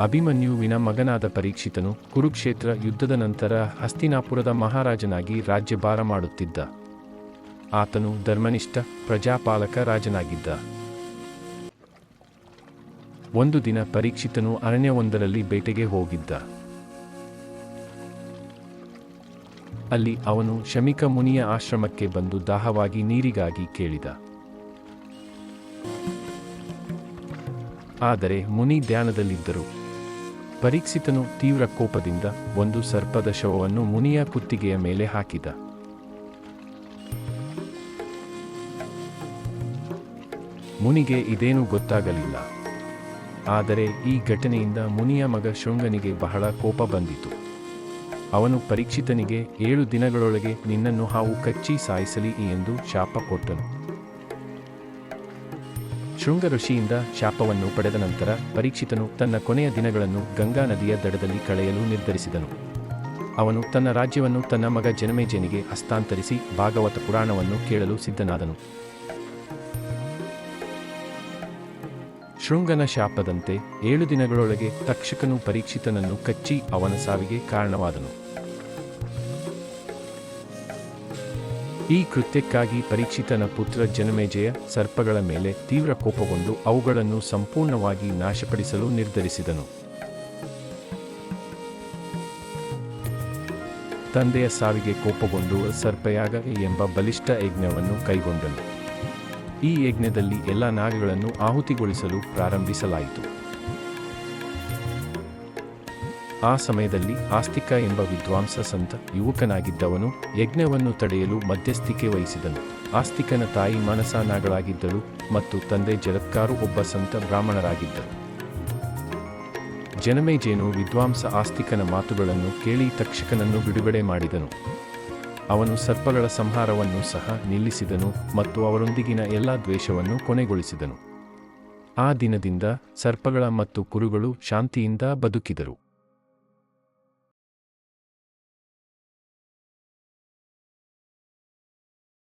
ಅಭಿಮನ್ಯುವಿನ ಮಗನಾದ ಪರೀಕ್ಷಿತನು ಕುರುಕ್ಷೇತ್ರ ಯುದ್ಧದ ನಂತರ ಹಸ್ತಿನಾಪುರದ ಮಹಾರಾಜನಾಗಿ ರಾಜ್ಯಭಾರ ಮಾಡುತ್ತಿದ್ದ. ಆತನು ಧರ್ಮನಿಷ್ಠ, ಪ್ರಜಾಪಾಲಕ ರಾಜನಾಗಿದ್ದ. ಒಂದು ದಿನ ಪರೀಕ್ಷಿತನು ಅರಣ್ಯವೊಂದರಲ್ಲಿ ಬೇಟೆಗೆ ಹೋಗಿದ್ದ. ಅಲ್ಲಿ ಅವನು ಶಮಿಕ ಮುನಿಯ ಆಶ್ರಮಕ್ಕೆ ಬಂದು ದಾಹವಾಗಿ ನೀರಿಗಾಗಿ ಕೇಳಿದ. ಆದರೆ ಮುನಿ ಧ್ಯಾನದಲ್ಲಿದ್ದರು. ಪರೀಕ್ಷಿತನು ತೀವ್ರ ಕೋಪದಿಂದ ಒಂದು ಸರ್ಪದ ಶವವನ್ನು ಮುನಿಯ ಕುತ್ತಿಗೆಯ ಮೇಲೆ ಹಾಕಿದ. ಮುನಿಗೆ ಇದೇನೂ ಗೊತ್ತಾಗಲಿಲ್ಲ. ಆದರೆ ಈ ಘಟನೆಯಿಂದ ಮುನಿಯ ಮಗ ಶೃಂಗನಿಗೆ ಬಹಳ ಕೋಪ ಬಂದಿತು. ಅವನು ಪರೀಕ್ಷಿತನಿಗೆ, ಏಳು ದಿನಗಳೊಳಗೆ ನಿನ್ನನ್ನು ಹಾವು ಕಚ್ಚಿ ಸಾಯಿಸಲಿ ಎಂದು ಶಾಪ ಕೊಟ್ಟನು. ಶೃಂಗ ಋಷಿಯಿಂದ ಶಾಪವನ್ನು ಪಡೆದ ನಂತರ ಪರೀಕ್ಷಿತನು ತನ್ನ ಕೊನೆಯ ದಿನಗಳನ್ನು ಗಂಗಾ ನದಿಯ ದಡದಲ್ಲಿ ಕಳೆಯಲು ನಿರ್ಧರಿಸಿದನು. ಅವನು ತನ್ನ ರಾಜ್ಯವನ್ನು ತನ್ನ ಮಗ ಜನಮೇಜನಿಗೆ ಹಸ್ತಾಂತರಿಸಿ ಭಾಗವತ ಪುರಾಣವನ್ನು ಕೇಳಲು ಸಿದ್ಧನಾದನು. ಶೃಂಗನ ಶಾಪದಂತೆ ಏಳು ದಿನಗಳೊಳಗೆ ತಕ್ಷಕನು ಪರೀಕ್ಷಿತನನ್ನು ಕಚ್ಚಿ ಅವನ ಸಾವಿಗೆ ಕಾರಣವಾದನು. ಈ ಕೃತ್ಯಕ್ಕಾಗಿ ಪರೀಕ್ಷಿತನ ಪುತ್ರ ಜನಮೇಜಯ ಸರ್ಪಗಳ ಮೇಲೆ ತೀವ್ರ ಕೋಪಗೊಂಡು ಅವುಗಳನ್ನು ಸಂಪೂರ್ಣವಾಗಿ ನಾಶಪಡಿಸಲು ನಿರ್ಧರಿಸಿದನು. ತಂದೆಯ ಸಾವಿಗೆ ಕೋಪಗೊಂಡು ಸರ್ಪಯಾಗ ಎಂಬ ಬಲಿಷ್ಠ ಯಜ್ಞವನ್ನು ಕೈಗೊಂಡನು. ಈ ಯಜ್ಞದಲ್ಲಿ ಎಲ್ಲ ನಾಗಗಳನ್ನು ಆಹುತಿಗೊಳಿಸಲು ಪ್ರಾರಂಭಿಸಲಾಯಿತು. ಆ ಸಮಯದಲ್ಲಿ ಆಸ್ತಿಕ ಎಂಬ ವಿದ್ವಾಂಸ ಸಂತ ಯುವಕನಾಗಿದ್ದವನು ಯಜ್ಞವನ್ನು ತಡೆಯಲು ಮಧ್ಯಸ್ಥಿಕೆ ವಹಿಸಿದನು. ಆಸ್ತಿಕನ ತಾಯಿ ಮನಸಾನಾಗಳಾಗಿದ್ದಳು ಮತ್ತು ತಂದೆ ಜಲತ್ಕಾರು ಒಬ್ಬ ಸಂತ ಬ್ರಾಹ್ಮಣರಾಗಿದ್ದರು. ಜನಮೇಜೇನು ವಿದ್ವಾಂಸ ಆಸ್ತಿಕನ ಮಾತುಗಳನ್ನು ಕೇಳಿ ತಕ್ಷಕನನ್ನು ಬಿಡುಗಡೆ ಮಾಡಿದನು. ಅವನು ಸರ್ಪಗಳ ಸಂಹಾರವನ್ನು ಸಹ ನಿಲ್ಲಿಸಿದನು ಮತ್ತು ಅವರೊಂದಿಗಿನ ಎಲ್ಲ ದ್ವೇಷವನ್ನು ಕೊನೆಗೊಳಿಸಿದನು. ಆ ದಿನದಿಂದ ಸರ್ಪಗಳ ಮತ್ತು ಕುರುಗಳು ಶಾಂತಿಯಿಂದ ಬದುಕಿದರು.